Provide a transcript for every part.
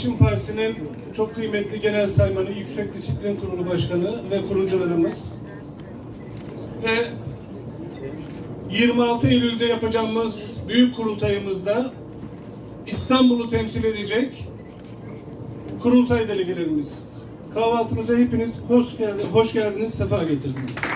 Değişim Partisi'nin çok kıymetli genel saymanı, Yüksek Disiplin Kurulu Başkanı ve kurucularımız ve 26 Eylül'de yapacağımız büyük kurultayımızda İstanbul'u temsil edecek kurultay delegelerimiz. Kahvaltımıza hepiniz hoş, geldi, hoş geldiniz, sefa getirdiniz.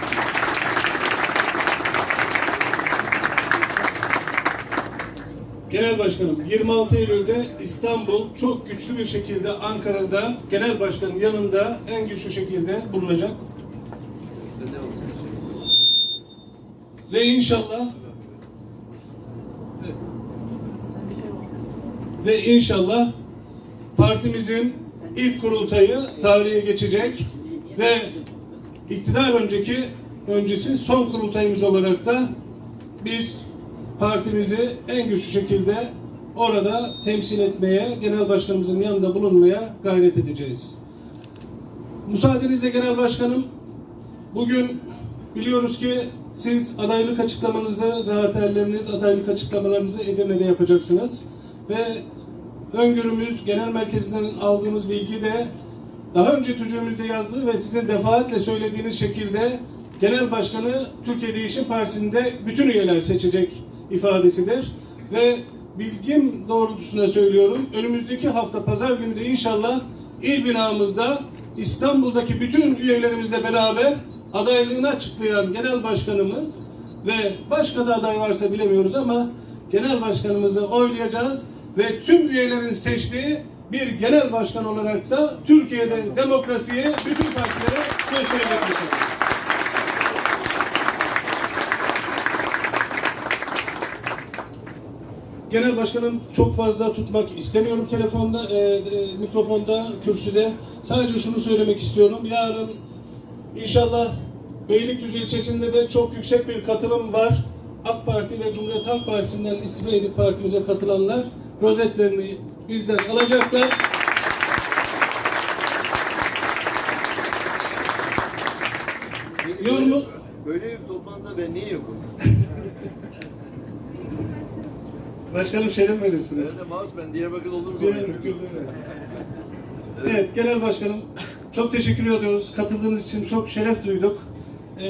Genel Başkanım 26 Eylül'de İstanbul çok güçlü bir şekilde Ankara'da Genel Başkanın yanında en güçlü şekilde bulunacak. Ve inşallah ve inşallah partimizin ilk kurultayı tarihe geçecek ve iktidar önceki öncesi son kurultayımız olarak da biz partimizi en güçlü şekilde orada temsil etmeye, genel başkanımızın yanında bulunmaya gayret edeceğiz. Müsaadenizle genel başkanım, bugün biliyoruz ki siz adaylık açıklamanızı, zaterleriniz, adaylık açıklamalarınızı Edirne'de yapacaksınız. Ve öngörümüz, genel merkezinden aldığımız bilgi de daha önce tüzüğümüzde yazdığı ve sizin defaatle söylediğiniz şekilde genel başkanı Türkiye Değişim Partisi'nde bütün üyeler seçecek ifadesidir. Ve bilgim doğrultusunda söylüyorum. Önümüzdeki hafta pazar günü de inşallah il binamızda İstanbul'daki bütün üyelerimizle beraber adaylığını açıklayan genel başkanımız ve başka da aday varsa bilemiyoruz ama genel başkanımızı oylayacağız ve tüm üyelerin seçtiği bir genel başkan olarak da Türkiye'de demokrasiyi bütün partilere gösterecek Genel başkanım çok fazla tutmak istemiyorum telefonda, e, e, mikrofonda, kürsüde. Sadece şunu söylemek istiyorum. Yarın inşallah Beylikdüzü ilçesinde de çok yüksek bir katılım var. AK Parti ve Cumhuriyet Halk Partisi'nden istifa edip partimize katılanlar rozetlerini bizden alacaklar. Yorumu Böyle bir toplantıda ben niye yokum? başkanım şeref verirsiniz. Ben de mouse ben Diyarbakır'da olur mu? Diyarbakır'da evet. Evet, Genel Başkanım çok teşekkür ediyoruz. Katıldığınız için çok şeref duyduk. Ee,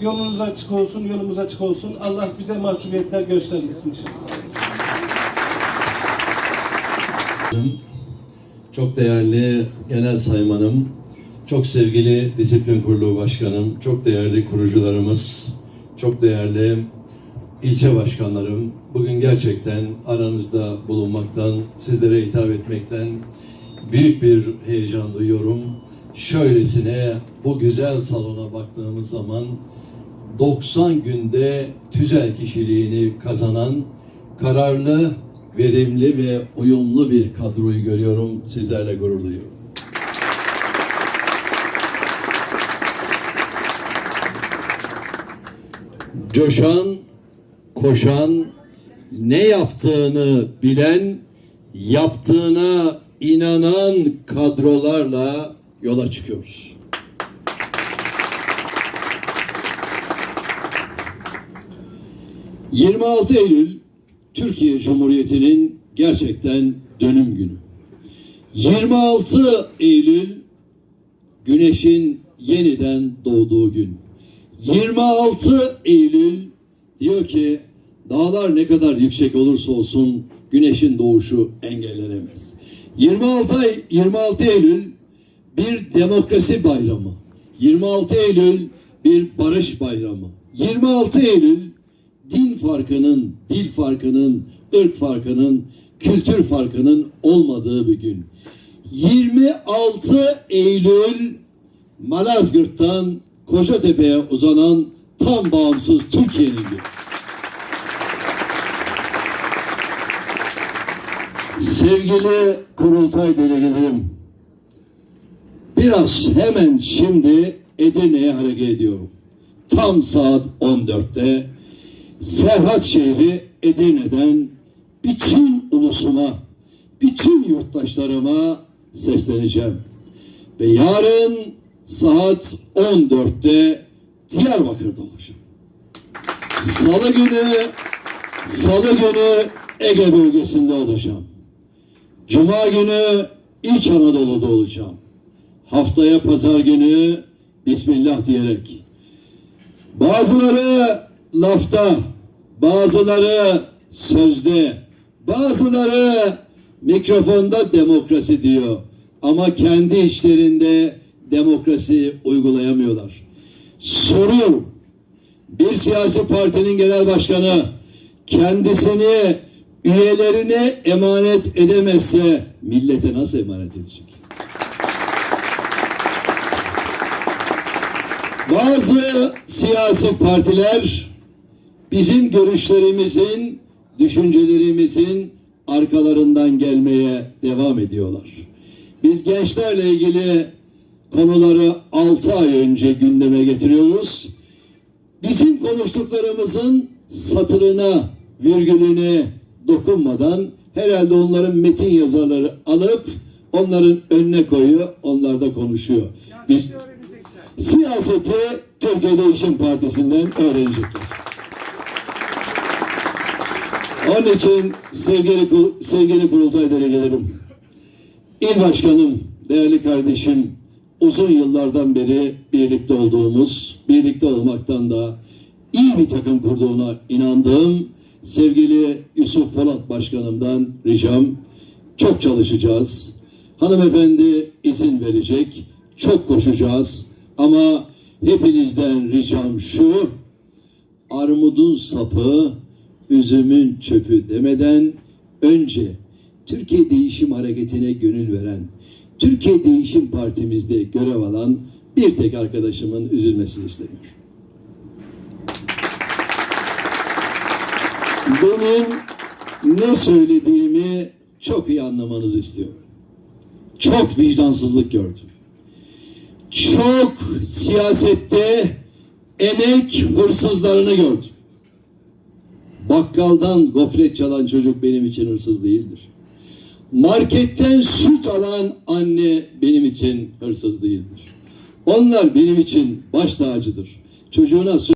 yolunuz açık olsun, yolumuz açık olsun. Allah bize mahcubiyetler göstermesin inşallah. Çok değerli genel saymanım, çok sevgili disiplin kurulu başkanım, çok değerli kurucularımız, çok değerli ilçe başkanlarım, bugün gerçekten aranızda bulunmaktan, sizlere hitap etmekten büyük bir heyecan duyuyorum. Şöylesine bu güzel salona baktığımız zaman 90 günde tüzel kişiliğini kazanan kararlı, verimli ve uyumlu bir kadroyu görüyorum. Sizlerle gurur duyuyorum. Coşan, koşan, ne yaptığını bilen, yaptığına inanan kadrolarla yola çıkıyoruz. ...26 Eylül Türkiye Cumhuriyeti'nin gerçekten dönüm günü. 26 Eylül güneşin yeniden doğduğu gün. 26 Eylül diyor ki dağlar ne kadar yüksek olursa olsun güneşin doğuşu engellenemez. 26 ay 26 Eylül bir demokrasi bayramı. 26 Eylül bir barış bayramı. 26 Eylül din farkının, dil farkının, ırk farkının, kültür farkının olmadığı bir gün. 26 Eylül Malazgirt'tan Kocatepe'ye uzanan tam bağımsız Türkiye'nin günü. Sevgili kurultay delegelerim, biraz hemen şimdi Edirne'ye hareket ediyorum. Tam saat 14'te Serhat şehri Edirne'den bütün ulusuma, bütün yurttaşlarıma sesleneceğim. Ve yarın saat 14'te Diyarbakır'da olacağım. Salı günü, Salı günü Ege bölgesinde olacağım. Cuma günü İç Anadolu'da olacağım. Haftaya pazar günü Bismillah diyerek. Bazıları lafta, bazıları sözde, bazıları mikrofonda demokrasi diyor. Ama kendi içlerinde demokrasi uygulayamıyorlar. Soruyorum. Bir siyasi partinin genel başkanı kendisini üyelerine emanet edemezse millete nasıl emanet edecek? Bazı siyasi partiler bizim görüşlerimizin, düşüncelerimizin arkalarından gelmeye devam ediyorlar. Biz gençlerle ilgili konuları 6 ay önce gündeme getiriyoruz. Bizim konuştuklarımızın satırına, virgülüne dokunmadan herhalde onların metin yazarları alıp onların önüne koyuyor, onlar da konuşuyor. Biz siyaseti Türkiye Değişim Partisi'nden öğrenecekler. Onun için sevgili sevgili kurultay delegelerim, il başkanım, değerli kardeşim, uzun yıllardan beri birlikte olduğumuz, birlikte olmaktan da iyi bir takım kurduğuna inandığım sevgili Yusuf Polat Başkanım'dan ricam çok çalışacağız. Hanımefendi izin verecek, çok koşacağız ama hepinizden ricam şu, armudun sapı, üzümün çöpü demeden önce Türkiye Değişim Hareketi'ne gönül veren, Türkiye Değişim Partimizde görev alan bir tek arkadaşımın üzülmesini istemiyorum. Benim ne söylediğimi çok iyi anlamanızı istiyorum. Çok vicdansızlık gördüm. Çok siyasette emek hırsızlarını gördüm. Bakkaldan gofret çalan çocuk benim için hırsız değildir. Marketten süt alan anne benim için hırsız değildir. Onlar benim için baş tacıdır. Çocuğuna süt